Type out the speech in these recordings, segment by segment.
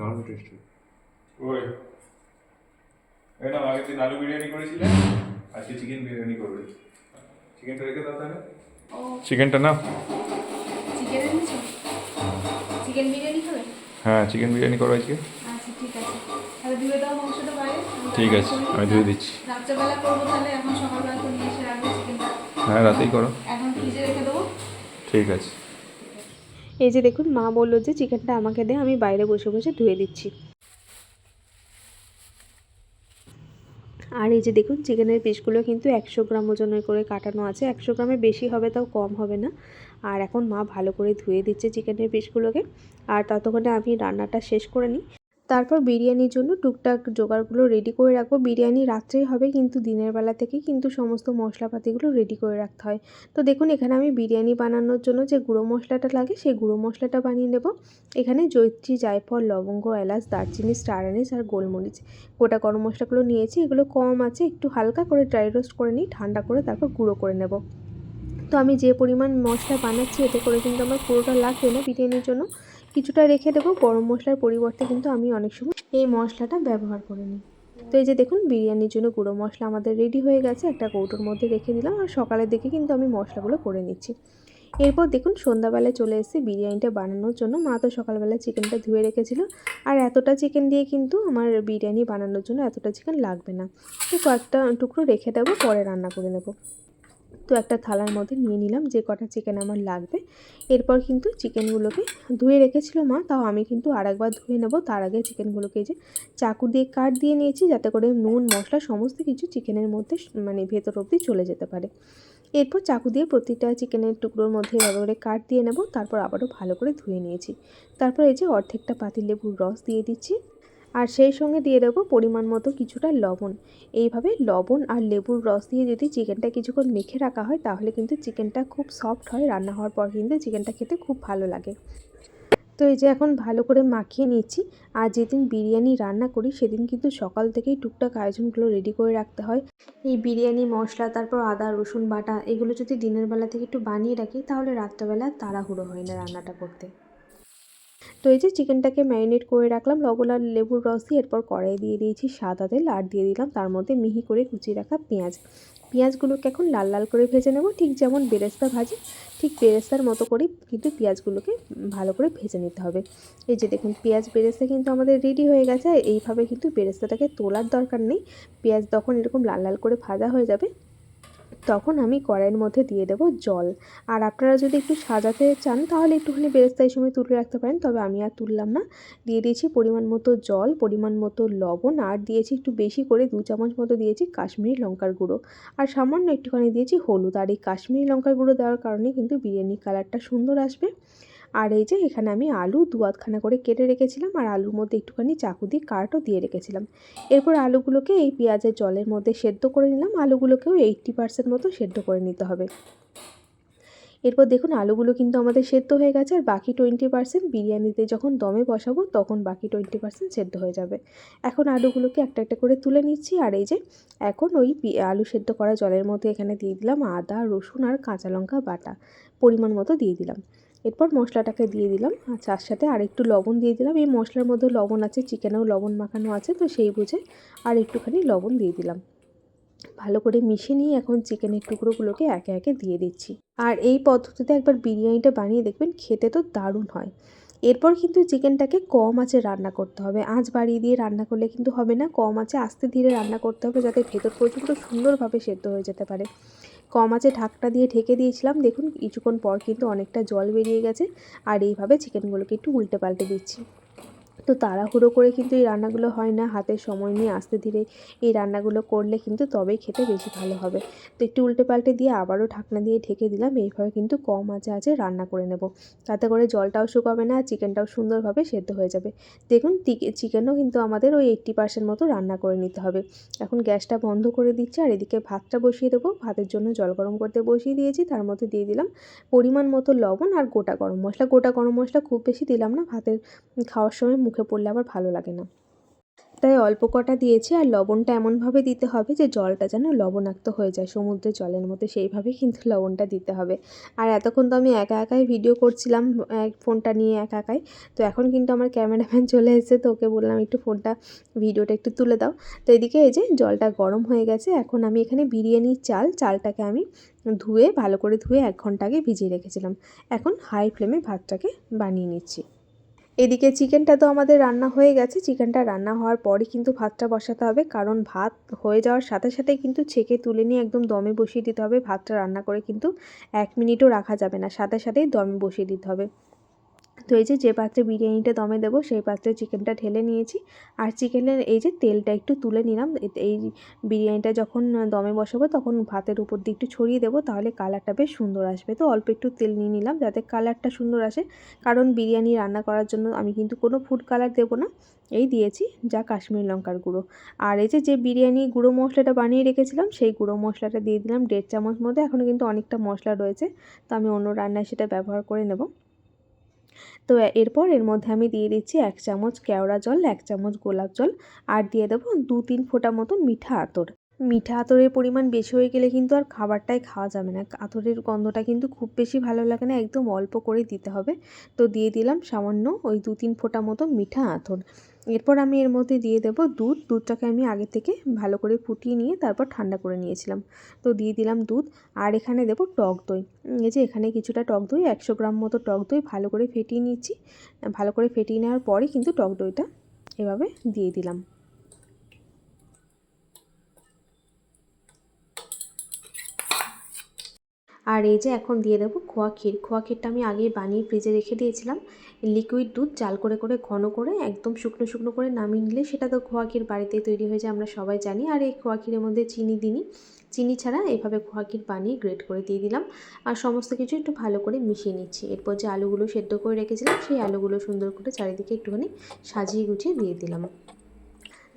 দারুণ টেস্টি ওই। এই না আগের দিন আলু বিরিয়ানি করেছিলে আজকে চিকেন বিরিয়ানি করবে। চিকেনটা রেখে দাও তাহলে। চিকেনটা না চিকেন এনেছো? চিকেন বিরিয়ানি খাবে? হ্যাঁ চিকেন বিরিয়ানি করো আজকে। আচ্ছা ঠিক আছে। তাহলে ধুয়ে দাও মাংসটা বাইরে। আমি ঠিক আছে আমি ধুয়ে দিচ্ছি। রাত্রেবেলা করব তাহলে এখন সকালবেলা তো নিয়ে এসে রাখবে চিকেনটা হ্যাঁ রাতেই করো। এখন ফ্রিজে রেখে দেবো। ঠিক আছে। এই যে দেখুন, মা বলল যে চিকেনটা আমাকে দে, আমি বাইরে বসে বসে ধুয়ে দিচ্ছি। আর এই যে দেখুন, চিকেনের পিসগুলো কিন্তু একশো গ্রাম ওজনের করে কাটানো আছে। একশো গ্রামে বেশি হবে তাও কম হবে না। আর এখন মা ভালো করে ধুয়ে দিচ্ছে চিকেনের পিসগুলোকে। আর ততক্ষণে আমি রান্নাটা শেষ করে নিই। তারপর বিরিয়ানির জন্য টুকটাক জোগাড়গুলো রেডি করে রাখব। বিরিয়ানি রাত্রেই হবে, কিন্তু দিনের বেলা থেকে কিন্তু সমস্ত মশলাপাতিগুলো রেডি করে রাখতে হয়। তো দেখুন, এখানে আমি বিরিয়ানি বানানোর জন্য যে গুঁড়ো মশলাটা লাগে, সেই গুঁড়ো মশলাটা বানিয়ে নেব। এখানে জৈত্রী জায়ফল, লবঙ্গ, এলাচ, দারচিনি, স্টার আর গোলমরিচ। গোটা গরম মশলাগুলো নিয়েছি, এগুলো কম আছে, একটু হালকা করে ড্রাই রোস্ট করে নিই, ঠান্ডা করে তারপর গুঁড়ো করে নেব। তো আমি যে পরিমাণ মশলা বানাচ্ছি, এতে করে কিন্তু আমার পুরোটা লাগবে না বিরিয়ানির জন্য। কিছুটা রেখে দেবো। গরম মশলার পরিবর্তে কিন্তু আমি অনেক সময় এই মশলাটা ব্যবহার করে নিই। তো এই যে দেখুন, বিরিয়ানির জন্য গুঁড়ো মশলা আমাদের রেডি হয়ে গেছে। একটা কৌটোর মধ্যে রেখে দিলাম আর সকালের দিকে কিন্তু আমি মশলাগুলো করে নিচ্ছি। এরপর দেখুন, সন্ধ্যাবেলায় চলে এসেছি বিরিয়ানিটা বানানোর জন্য। মা তো সকালবেলা চিকেনটা ধুয়ে রেখেছিল। আর এতটা চিকেন দিয়ে কিন্তু আমার বিরিয়ানি বানানোর জন্য এতটা চিকেন লাগবে না। তো কয়েকটা টুকরো রেখে দেবো, পরে রান্না করে নেব। তো একটা থালার মধ্যে নিয়ে নিলাম, যে কটা চিকেন আমার লাগবে। এরপর কিন্তু চিকেনগুলোকে ধুয়ে রেখেছিল মা, তাও আমি কিন্তু আরেকবার ধুয়ে নেব। তার আগে চিকেনগুলোকে যে চাকু দিয়ে কাট দিয়ে নিয়েছি, যাতে করে নুন, মশলা, সমস্ত কিছু চিকেনের মধ্যে মানে ভেতর অবধি চলে যেতে পারে। এরপর চাকু দিয়ে প্রতিটা চিকেনের টুকরোর মধ্যে এভাবে করে কাট দিয়ে নেব, তারপর আবারও ভালো করে ধুয়ে নিয়েছি। তারপর এই যে অর্ধেকটা পাতিলেবুর রস দিয়ে দিচ্ছি। আর সেই সঙ্গে দিয়ে দেবো পরিমাণ মতো কিছুটা লবণ। এইভাবে লবণ আর লেবুর রস দিয়ে যদি চিকেনটা কিছুক্ষণ মেখে রাখা হয়, তাহলে কিন্তু চিকেনটা খুব সফট হয়, রান্না হওয়ার পর কিন্তু চিকেনটা খেতে খুব ভালো লাগে। তো এই যে এখন ভালো করে মাখিয়ে নিচ্ছি। আর যেদিন বিরিয়ানি রান্না করি, সেদিন কিন্তু সকাল থেকেই টুকটাক আয়োজনগুলো রেডি করে রাখতে হয়। এই বিরিয়ানি, মশলা, তারপর আদা, রসুন বাটা, এগুলো যদি দিনের বেলা থেকে একটু বানিয়ে রাখি, তাহলে রাত্রেবেলা তাড়াহুড়ো হয় না রান্নাটা করতে। তো এই যে চিকেনটাকে ম্যারিনেট করে রাখলাম, লবণ আর লেবুর রস দিয়ে এরপর কড়াই দিয়ে দিয়েছি সাদা তেল আর দিয়ে দিলাম। তার মধ্যে মিহি করে কুচিয়ে রাখা পেঁয়াজ। পেঁয়াজগুলোকে এখন লাল লাল করে ভেজে নেব। ঠিক যেমন বেরেস্তা ভাজি, ঠিক বেরেস্তার মতো করেই কিন্তু পেঁয়াজগুলোকে ভালো করে ভেজে নিতে হবে। এই যে দেখুন, পেঁয়াজ, বেরেস্তা কিন্তু আমাদের রেডি হয়ে গেছে। এইভাবে কিন্তু বেরেস্তাটাকে তোলার দরকার নেই। পেঁয়াজ তখন এরকম লাল লাল করে ভাজা হয়ে যাবে। তখন আমি কড়াইয়ের মধ্যে দিয়ে দেবো জল। আর আপনারা যদি একটু সাজাতে চান, তাহলে একটুখানি বেরেস্তায় সময় তুলে রাখতে পারেন, তবে আমি আর তুললাম না। দিয়ে দিয়েছি পরিমাণ মতো জল, পরিমাণ মতো লবণ, আর দিয়েছি একটু বেশি করে দু চামচ মতো দিয়েছি কাশ্মীরি লঙ্কার গুঁড়ো। আর সামান্য একটুখানি দিয়েছি হলুদ। আর এই কাশ্মীরি লঙ্কার গুঁড়ো দেওয়ার কারণে কিন্তু বিরিয়ানির কালারটা সুন্দর আসবে। আর এই যে এখানে আমি আলু দু আধখানা করে কেটে রেখেছিলাম আর আলুর মধ্যে একটুখানি চাকু দিয়ে কাটও দিয়ে রেখেছিলাম। এরপর আলুগুলোকে এই পেঁয়াজের জলের মধ্যে সেদ্ধ করে নিলাম। আলুগুলোকেও এইট্টি পার্সেন্ট মতো সেদ্ধ করে নিতে হবে। এরপর দেখুন, আলুগুলো কিন্তু আমাদের সেদ্ধ হয়ে গেছে আর বাকি টোয়েন্টি পার্সেন্ট বিরিয়ানিতে যখন দমে বসাবো তখন বাকি টোয়েন্টি পার্সেন্ট সেদ্ধ হয়ে যাবে। এখন আলুগুলোকে একটা একটা করে তুলে নিচ্ছি আর এই যে এখন ওই আলু সেদ্ধ করা জলের মধ্যে এখানে দিয়ে দিলাম আদা, রসুন আর কাঁচা লঙ্কা বাটা। পরিমাণ মতো দিয়ে দিলাম। এরপর মশলাটাকে দিয়ে দিলাম। আর তার সাথে আর একটু লবণ দিয়ে দিলাম। এই মশলার মধ্যে লবণ আছে, চিকেনেও লবণ মাখানো আছে, তো সেই বুঝে আর একটুখানি লবণ দিয়ে দিলাম। ভালো করে মিশিয়ে নিয়ে এখন চিকেনের টুকরোগুলোকে একে একে দিয়ে দিচ্ছি। আর এই পদ্ধতিতে একবার বিরিয়ানিটা বানিয়ে দেখবেন, খেতে তো দারুণ হয়। এরপর কিন্তু চিকেনটাকে কম আঁচে রান্না করতে হবে। আঁচ বাড়িয়ে দিয়ে রান্না করলে কিন্তু হবে না। কম আঁচে আস্তে ধীরে রান্না করতে হবে যাতে ভেতর পর্যন্ত সুন্দরভাবে সেদ্ধ হয়ে যেতে পারে। কম আছে ঢাকটা দিয়ে ঢেকে দিয়েছিলাম। দেখুন, কিছুক্ষণ পর কিন্তু অনেকটা জল বেরিয়ে গেছে। আর এইভাবে চিকেনগুলোকে একটু উল্টে পাল্টে দিচ্ছি। তো তাড়াহুড়ো করে কিন্তু এই রান্নাগুলো হয় না। হাতের সময় নিয়ে আস্তে ধীরে এই রান্নাগুলো করলে কিন্তু তবেই খেতে বেশি ভালো হবে। তো একটু উল্টে পাল্টে দিয়ে আবারও ঢাকনা দিয়ে ঢেকে দিলাম। এইভাবে কিন্তু কম আঁচে আঁচে রান্না করে নেব। তাতে করে জলটাও শুকাবে না আর চিকেনটাও সুন্দরভাবে সেদ্ধ হয়ে যাবে। দেখুন চিকেনও কিন্তু আমাদের ওই এইট্টি পার্সেন্ট মতো রান্না করে নিতে হবে। এখন গ্যাসটা বন্ধ করে দিচ্ছি আর এদিকে ভাতটা বসিয়ে দেবো। ভাতের জন্য জল গরম করতে বসিয়ে দিয়েছি। তার মধ্যে দিয়ে দিলাম পরিমাণ মতো লবণ আর গোটা গরম মশলা। গোটা গরম মশলা খুব বেশি দিলাম না। ভাতের খাওয়ার সময় মুখে পড়লে আবার ভালো লাগে না। তাই অল্প কটা দিয়েছি আর লবণটা এমনভাবে দিতে হবে যে জলটা যেন লবণাক্ত হয়ে যায়, সমুদ্রের জলের মধ্যে সেইভাবে কিন্তু লবণটা দিতে হবে। আর এতক্ষণ তো আমি একা একাই ভিডিও করছিলাম ফোনটা নিয়ে একা একাই। তো এখন কিন্তু আমার ক্যামেরাম্যান চলে এসেছে, তো ওকে বললাম একটু ফোনটা, ভিডিওটা একটু তুলে দাও। তো এদিকে এই যে জলটা গরম হয়ে গেছে, এখন আমি এখানে বিরিয়ানির চাল, চালটাকে আমি ধুয়ে, ভালো করে ধুয়ে এক ঘণ্টা আগে ভিজিয়ে রেখেছিলাম। এখন হাই ফ্লেমে ভাতটাকে বানিয়ে নিচ্ছি। এদিকে চিকেনটা তো আমাদের রান্না হয়ে গেছে। চিকেনটা রান্না হওয়ার পরই কিন্তু ভাতটা বসাতে হবে। কারণ ভাত হয়ে যাওয়ার সাথে সাথে কিন্তু ছেঁকে তুলে নিয়ে একদম দমে বসিয়ে দিতে হবে। ভাতটা রান্না করে কিন্তু এক মিনিটও রাখা যাবে না। সাথে সাথেই দমে বসিয়ে দিতে হবে। তো এই যে যে পাত্রে বিরিয়ানিটা দমে দেবো, সেই পাত্রে চিকেনটা ঢেলে নিয়েছি। আর চিকেনের এই যে, তেলটা একটু তুলে নিলাম। এই বিরিয়ানিটা যখন দমে বসাবো, তখন ভাতের উপর দিয়ে একটু ছড়িয়ে দেবো, তাহলে কালারটা বেশ সুন্দর আসবে। তো অল্প একটু তেল নিয়ে নিলাম, যাতে কালারটা সুন্দর আসে। কারণ বিরিয়ানি রান্না করার জন্য আমি কিন্তু কোনো ফুড কালার দেবো না। এই দিয়েছি যা কাশ্মীর লঙ্কার গুঁড়ো। আর এই যে যে বিরিয়ানি গুঁড়ো মশলাটা বানিয়ে রেখেছিলাম, সেই গুঁড়ো মশলাটা দিয়ে দিলাম। দেড় চামচ মধ্যে এখনও কিন্তু অনেকটা মশলা রয়েছে। তো আমি অন্য রান্নায় সেটা ব্যবহার করে নেব। তো এরপর এর মধ্যে আমি দিয়ে দিচ্ছি এক চামচ কেওড়া জল, এক চামচ গোলাপ জল আর দিয়ে দেবো দু তিন ফোঁটা মতো মিঠা আতর। মিঠা আতরের পরিমাণ বেশি হয়ে গেলে কিন্তু আর খাবারটাই খাওয়া যাবে না। আতরের গন্ধটা কিন্তু খুব বেশি ভালো লাগে না, একদম অল্প করে দিতে হবে। তো দিয়ে দিলাম সামান্য ওই দু তিন ফোঁটা মতো মিঠা আতর। এরপর আমি এর মধ্যে দিয়ে দেব দুধ। দুধটাকে আমি আগে থেকে ভালো করে ফুটিয়ে নিয়ে তারপর ঠান্ডা করে নিয়েছিলাম। তো দিয়ে দিলাম দুধ। আর এখানে দেব টক দই। এই যে এখানে কিছুটা টক দই, একশো গ্রাম মতো টক দই ভালো করে ফেটিয়ে নিয়েছি ভালো করে ফেটিয়ে নেওয়ার পরে কিন্তু টক দইটা এভাবে দিয়ে দিলাম। আর এই যে এখন দিয়ে দেবো খোয়া ক্ষীর। খোয়া ক্ষীরটা আমি আগেই বানিয়ে ফ্রিজে রেখে দিয়েছিলাম। লিকুইড দুধ জাল করে করে, ঘন করে, একদম শুকনো শুকনো করে নামিয়ে নিলে সেটা তো খোয়া ক্ষীর বাড়িতেই তৈরি হয়ে যায়, আমরা সবাই জানি। আর এই খোয়া ক্ষীরের মধ্যে চিনি দিইনি চিনি ছাড়া এভাবে খোয়া ক্ষীর বানিয়ে গ্রেট করে দিয়ে দিলাম। আর সমস্ত কিছু একটু ভালো করে মিশিয়ে নিচ্ছি। এরপর যে আলুগুলো সেদ্ধ করে রেখেছিলাম, সেই আলুগুলো সুন্দর করে চারিদিকে একটুখানি সাজিয়ে গুছিয়ে দিয়ে দিলাম।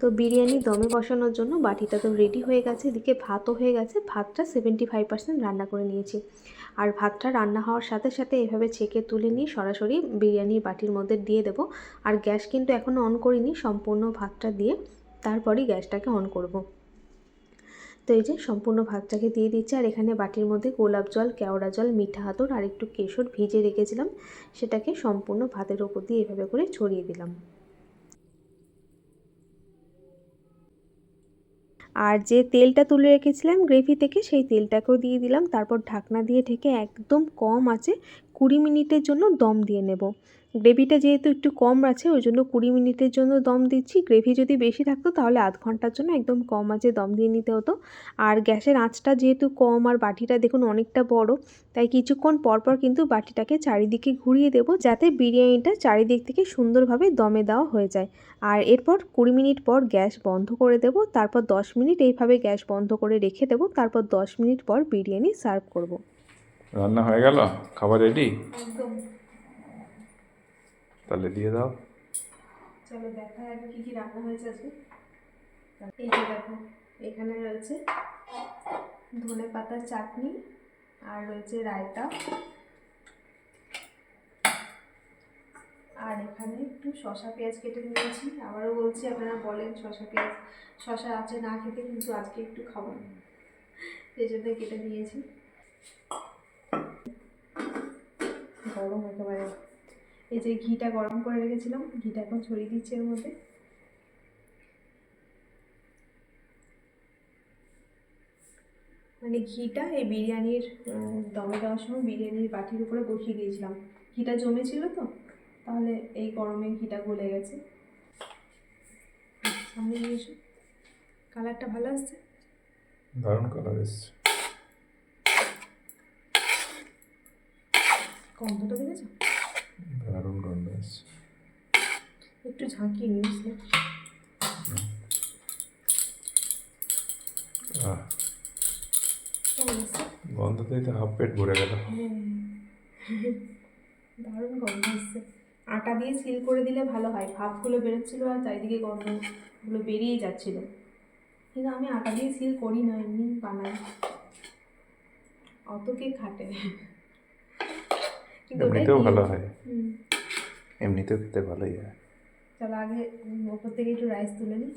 তো বিরিয়ানি দমে বসানোর জন্য বাটিটা তো রেডি হয়ে গেছে, এদিকে ভাতও হয়ে গেছে, ভাতটা সেভেন্টি ফাইভ পার্সেন্ট রান্না করে নিয়েছি। আর ভাতটা রান্না হওয়ার সাথে সাথে এভাবে ছেঁকে তুলে নিয়ে সরাসরি বিরিয়ানির বাটির মধ্যে দিয়ে দেবো। আর গ্যাস কিন্তু এখনও অন করিনি, সম্পূর্ণ ভাতটা দিয়ে তারপরেই গ্যাসটাকে অন করব। তো এই যে সম্পূর্ণ ভাতটাকে দিয়ে দিচ্ছি, আর এখানে বাটির মধ্যে গোলাপ জল, কেওড়া জল, মিঠা হাতর আর একটু কেশর ভিজে রেখেছিলাম, সেটাকে সম্পূর্ণ ভাতের ওপর দিয়ে এভাবে করে ছড়িয়ে দিলাম। আর যে তেলটা তুলে রেখেছিলাম গ্রেভি থেকে সেই তেলটাকেও দিয়ে দিলাম। তারপর ঢাকনা দিয়ে ঢেকে একদম কম আছে। কুড়ি মিনিটের জন্য দম দিয়ে নেব। গ্রেভিটা যেহেতু একটু কম আছে, ওই জন্য কুড়ি মিনিটের জন্য দম দিচ্ছি। গ্রেভি যদি বেশি থাকতো তাহলে আধ ঘণ্টার জন্য একদম কম আছে দম দিয়ে নিতে হতো। আর গ্যাসের আঁচটা যেহেতু কম আর বাটিটা দেখুন অনেকটা বড়, তাই কিছুক্ষণ পরপর কিন্তু বাটিটাকে চারিদিকে ঘুরিয়ে দেবো যাতে বিরিয়ানিটা চারিদিক থেকে সুন্দরভাবে দমে দেওয়া হয়ে যায়। আর এরপর কুড়ি মিনিট পর গ্যাস বন্ধ করে দেব, তারপর দশ মিনিট এইভাবে গ্যাস বন্ধ করে রেখে দেবো, তারপর দশ মিনিট পর বিরিয়ানি সার্ভ করব। রান্না হয়ে গেল? খাবার রেডি তাহলে দিয়ে দাও। চলো দেখা যাবে কী কী রান্না হয়েছে আজকে। এই যে দেখো এখানে রয়েছে ধনে পাতার চাটনি আর রয়েছে রায়তা। আর এখানে একটু শশা পেঁয়াজ কেটে নিয়েছি। আবারও বলছি আপনারা বলেন শশা পেঁয়াজ শশা আছে না খেতে কিন্তু আজকে একটু খাব। সেই জন্য কেটে নিয়েছি। গরম একেবারে। এই যে ঘিটা গরম করে রেখেছিলাম, ঘিটা এখন ছড়িয়ে দিচ্ছি এর মধ্যে। মানে ঘিটা এই বিরিয়ানির দমে দেওয়ার সময় বিরিয়ানির বাটির উপরে বসিয়ে দিয়েছিলাম। ঘিটা জমেছিল তো, তাহলে এই গরমে ঘিটা গলে গেছে। সামনে নিয়ে এসো। কালারটা ভালো আসছে? দারুণ কালার এসছে। গন্ধটা দেখেছ? দারুণ গন্ধ এসছে একটু ঝাঁকিয়ে আহ, কেমন গন্ধতেই তো হাফ পেট ভরে গেল। হ্যাঁ। দারুণ গন্ধ এসছে আটা দিয়ে সিল করে দিলে ভালো হয়। ভাপগুলো বেরোচ্ছিলো আর চারিদিকে গন্ধগুলো বেরিয়ে যাচ্ছিল। কিন্তু আমি আটা দিয়ে সিল করি না এমনি বানাই। অত কে খাটে। এমনিতেও। ভালো হয়। এমনিতেও খেতে ভালোই হয়। চলো আগে ওপর থেকে একটু রাইস তুলে নিই।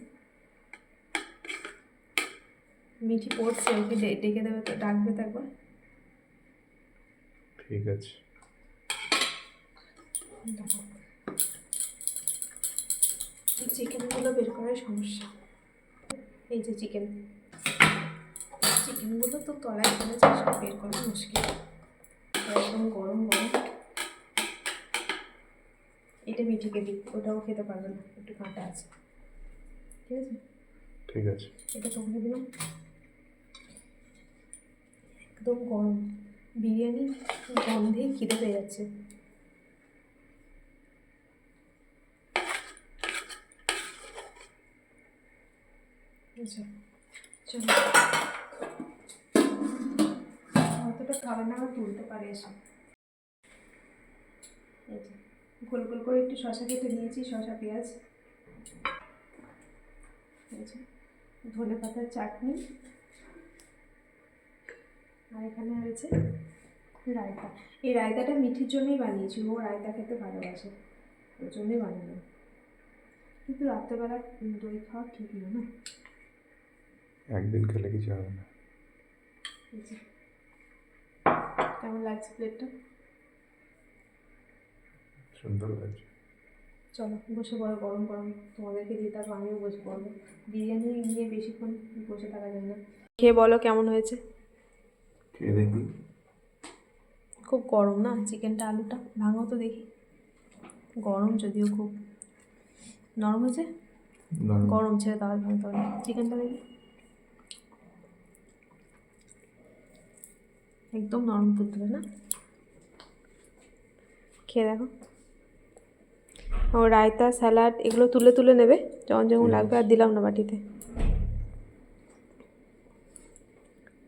মিঠি পড়ছে ওকে ডেকে দেবে তো ডাকবে তো একবার। ঠিক আছে। চিকেনগুলো বের করার সমস্যা। এই যে চিকেন চিকেনগুলো তো তলায় সব বের করা মুশকিল। একদম গরম গরম এটা মিঠিকে দিই ওটাও খেতে পারবে না একটু কাঁটা আছে। ঠিক আছে? ঠিক আছে। এটা তোমাকে দিলাম। একদম গরম। বিরিয়ানি গন্ধেই খিদে পেয়ে যাচ্ছে। আচ্ছা চলো। অতটা খাবে না তুলতে পারে এসে। গোল গোল করে একটু শশা কেটে নিয়েছি শশা পেঁয়াজ। ধনে পাতার চাটনি। আর এখানে রয়েছে রায়তা। এই রায়তাটা মিঠির জন্যই বানিয়েছি ও রায়তা খেতে ভালোবাসে ওর জন্যই বানানো কিন্তু রাত্রেবেলা দই খাওয়া ঠিক না না। একদিন খেলে কিছু হবে না। কেমন লাগছে প্লেটটা সুন্দর লাগছে। চলো বসে পড়ো গরম গরম। তোমাদেরকে দিয়ে তারপর আমিও বসে পড়ব। বিরিয়ানি নিয়ে বেশিক্ষণ বসে থাকা যায় না। খেয়ে বলো কেমন হয়েছে? খেয়ে দেখি। খুব গরম না? চিকেনটা আলুটা? ভাঙো তো দেখি। গরম যদিও খুব। নরম হয়েছে? গরম ছেড়ে তাহলে ভাঙতে হবে চিকেনটা দেখি। একদম নরম তুলতুলে না? খেয়ে দেখো। রায়তা স্যালাড এগুলো তুলে তুলে নেবে। যখন যখন লাগবে আর দিলাম না বাটিতে।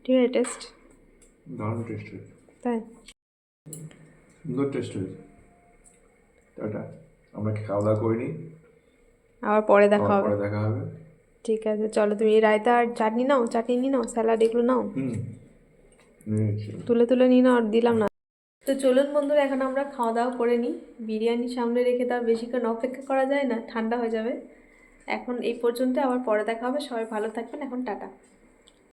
ঠিক আছে টেস্ট? দারুণ টেস্ট হয়েছে। তাই? সুন্দর টেস্ট হয়েছে। টাটা। আমরা খাওয়া দাওয়া করিনি? আবার পরে দেখা হবে। পরে দেখা হবে। ঠিক আছে চলো তুমি রায়তা আর চাটনি নাও চাটনি নিয়ে নাও স্যালাড এগুলো নাও। হুম। তুলে তুলে নিয়ে নাও আর দিলাম না। তো চলুন বন্ধুরা, এখন আমরা খাওয়া দাওয়া করে নিই। বিরিয়ানি সামনে রেখে তো আর বেশিক্ষণ অপেক্ষা করা যায় না, ঠান্ডা হয়ে যাবে। এখন এই পর্যন্ত আবার পরে দেখা হবে। সবাই ভালো থাকবেন। এখন টাটা।